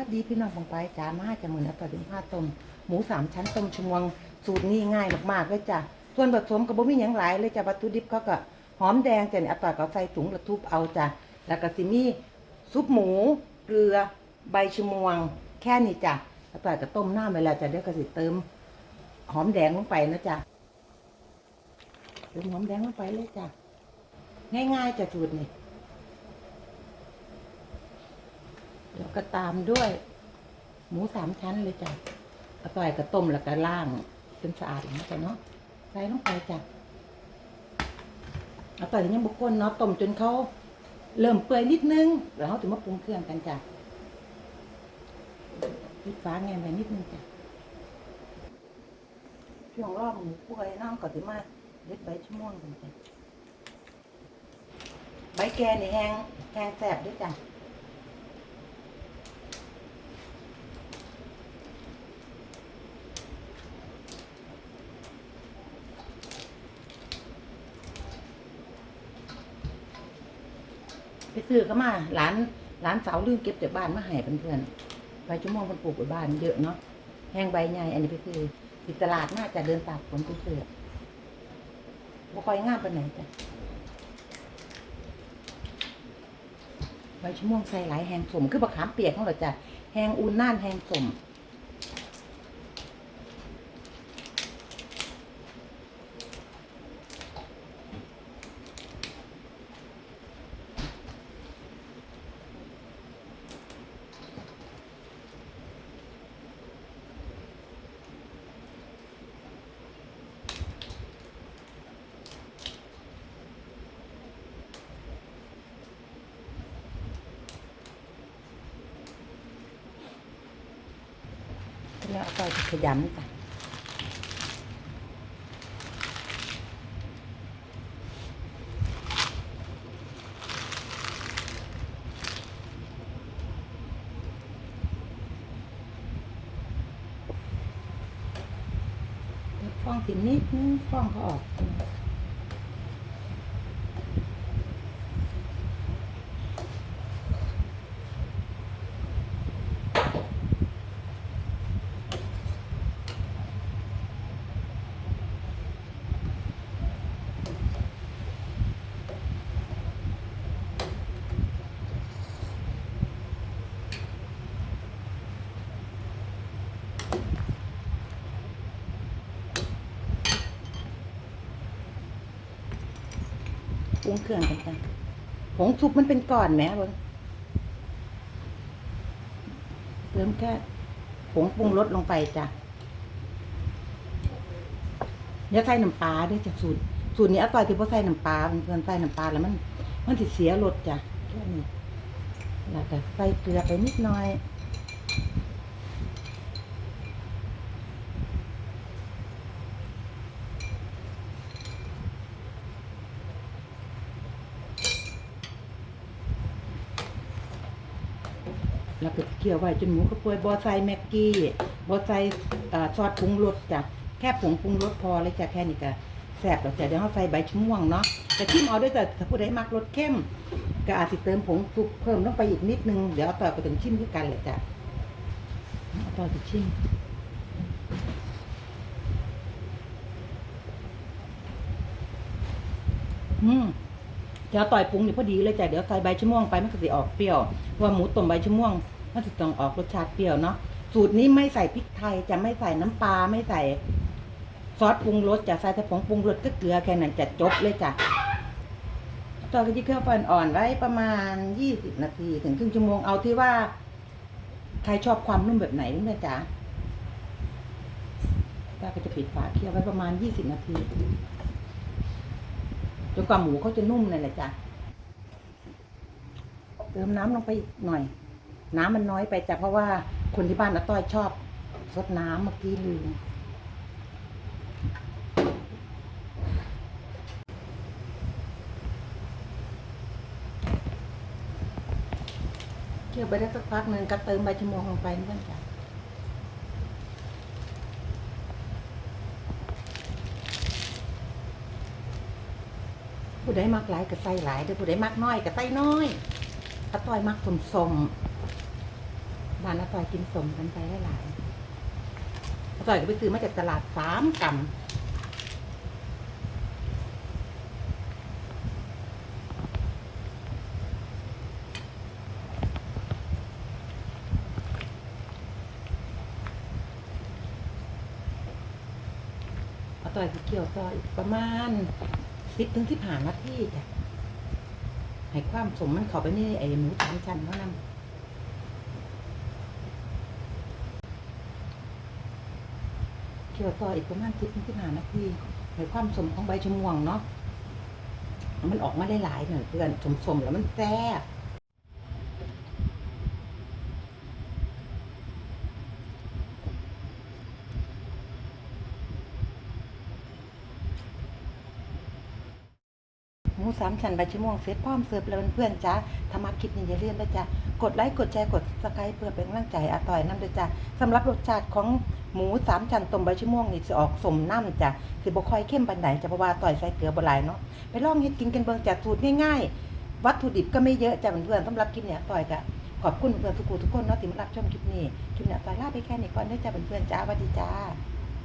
วัสดีพี่น้องของไปจ้ามาจะเหมือนอัตดิมผ้าต้มหมูสามชั้นต้มชมวงสูตรนี้ง่ายมากๆเลยจ้ะส่วนผสมกับบ่มีหยังหลายเลยจ้ะวัตถุดิบเขาก็หอมแดงจ้ะเนี่ยอัตราก็ใส่ถุงแล้วทุบเอาจ้ะแล้วก็สิมีซุปหมูเกลือใบชมวง แค่นี้จ้ะอัตราก็ต้มหน้ำไปแล้วจ้ะเดี๋ยวก็สิเติมหอมแดงลงไปนะจ้ะเติมหอมแดงลงไปเลยจ้ะง่ายๆจ้ะสูตรนี้ เดี๋ยวก็ตามด้วย หมูสามชั้นเลยจ้ะเอาต่อยกระต้มแล้วก็ล่างจนสะอาดนี้จ้ะเนาะใส่ลงไปจ้ะเอาต่อยยังบุกคนเนาะต้มจนเขาเริ่มเปื่อยนิดนึง แล้วเขาถึงมาปรุงเครื่องกันจ้ะปิดฟ้าแงไปนิดนึงจ้ะช่วงรอบหมูเปื่อยน้องก็ถึงมาเด็ดใบชั่วโมงกันจ้ะใบแกนี่แห้งแห้งแสบด้วยจ้ะ ไปซื้อก็มาร้านร้านสาวลืมเก็บจากบ้านมาให้เพื่อนๆใบชั่วโมงมันปลูกไว้บ้านเยอะเนาะแห้งใบใหญ่อันนี้ไปซื้อติดตลาดน่าจะเดินตากฝนไปซื้อบ่ค่อยงามไปไหนจ้ะใบชั่วโมงใส่หลายแห้งสมคือบักขามเปียกของเราจ้ะแห้งอุ่นน่านแห้งสม แล้วก็ขยำกันฟองติดนิดนึงฟองก็ออก งเครื่องกันจ้ะผงซุปมันเป็นก้อนไหมเบิ้งเติมแค่ผงปรุงรสลงไปจ้ะอย่าใส่น้ำปลาด้วยจ้ะสูตร สูตรนี้อร่อยที่พอใส่น้ำปลาเพื่อนใส่น้ำปลาแล้วมัน มันจะเสียรสจ้ะแค่นี้แล้วก็ใส่เกลือไปนิดหน่อย แล้วก็เคี่ยวไว้จนหมูกระเปื่อยบอใส่แม็กกี้บอใส่เอ่อซอสปรุงรสจ้ะแค่ผงปรุงรสพอเลยจ้ะแค่นี้ก็แซ่บแล้วจ้ะเดี๋ยวเราใส่ใบชะม่วงเนาะแต่ชิมเอาด้วยจ้ะถ้าผู้ใดมักรสเข้มก็อาจจะเติมผงซุปเพิ่มลงไปอีกนิดนึงเดี๋ยวเอาต่อไปถึงชิมด้วยกันเลยจ้ะเอาต่อไปชิมอืม เดี๋ยวต่อยปรุงนี่พอดีเลยจ้ะเดี๋ยวใส่ใบชะม่วงไปมันก็จะออกเปรี้ยวเพราะว่าหมูต้มใบชะม่วงมันจะต้องออกรสชาติเปรี้ยวเนาะสูตรนี้ไม่ใส่พริกไทยจะไม่ใส่น้ำปลาไม่ใส่ซอสปรุงรสจะใส่แต่ผงปรุงรสก็เกลือแค่นั้นจะจบเลยจ้ะต่อกันที่เครื่องไฟอ่อนไว้ประมาณยี่สิบนาทีถึงครึ่งชั่วโมงเอาที่ว่าใครชอบความนุ่มแบบไหนนะจ๊ะป้าก็จะปิดฝาเคี่ยวไว้ประมาณยี่สิบนาที จนกว่าหมูเขาจะนุ่มเลยแหละจ้ะเติมน้ำลงไปอีกหน่อย น้ำมันน้อยไปจ้ะเพราะว่าคนที่บ้านอาต้อยชอบซดน้ำเมื่อกี้ลืมเคี่ยวไปได้สักพักหนึ่งก็เติมใบชะมวงลงไปนี่นจ้ะ ผู้ใดมักหลายก็ใส่หลายเด้อผู้ใดมักน้อยก็ใส่น้อยอาต้อยมักสมสมบ้านอาต่อยกินสมกันไปหลายๆอาต่อยก็ไปซื้อมาจากตลาดสามกำอาต่อยสิเกี่ยวต่ออีกประมาณ สิบถึงสิบผ่านาทีจ้ะให้ความสมมันเข้าไปในไอ้หมูสามชั้นเขานำเคี่ยวต่ออีกประมาณสิบถึงสิบผ่านาพี่ให้ความสมของใบชะม่วงเนาะมันออกมาได้หลายหน่อยเพื่อนสมๆแล้วมันแซ่บห มูสามชั้นใบชะม่วงเสร็จพร้อมเสิร์ฟแล้วเพื่อนๆจ้าถ้ามาคลิปนี้อย่าลืมนะจ๊ะกดไลค์กดแชร์กดสไครต์เพื่อเป็นกำลังใจอาต่อยน้ำด้วยจ้ะสำหรับรสชาติของหมูสามชั้นต้มใบชะม่วงนี่จะออกสมน้ำจ้ะสิบ่ค่อยเข้มปานใดจะเพราะว่าต่อยใส่เกลือบ่หลายเนาะไปลองเฮ็ดกินกันเบิ่งจากสูตรง่ายๆ วัตถุดิบก็ไม่เยอะจ้ะเพื่อนๆสำหรับคลิปเนี้ยต่อยก็ขอบคุณเพื่อนทุกคนทุกคนเนาะที่มารับชมคลิปนี้คลิปเนี้ยต่อยลาไปแค่นี้ก่อนเด้อจ้ะเพื่อนๆจ้าสวัสดีจ้า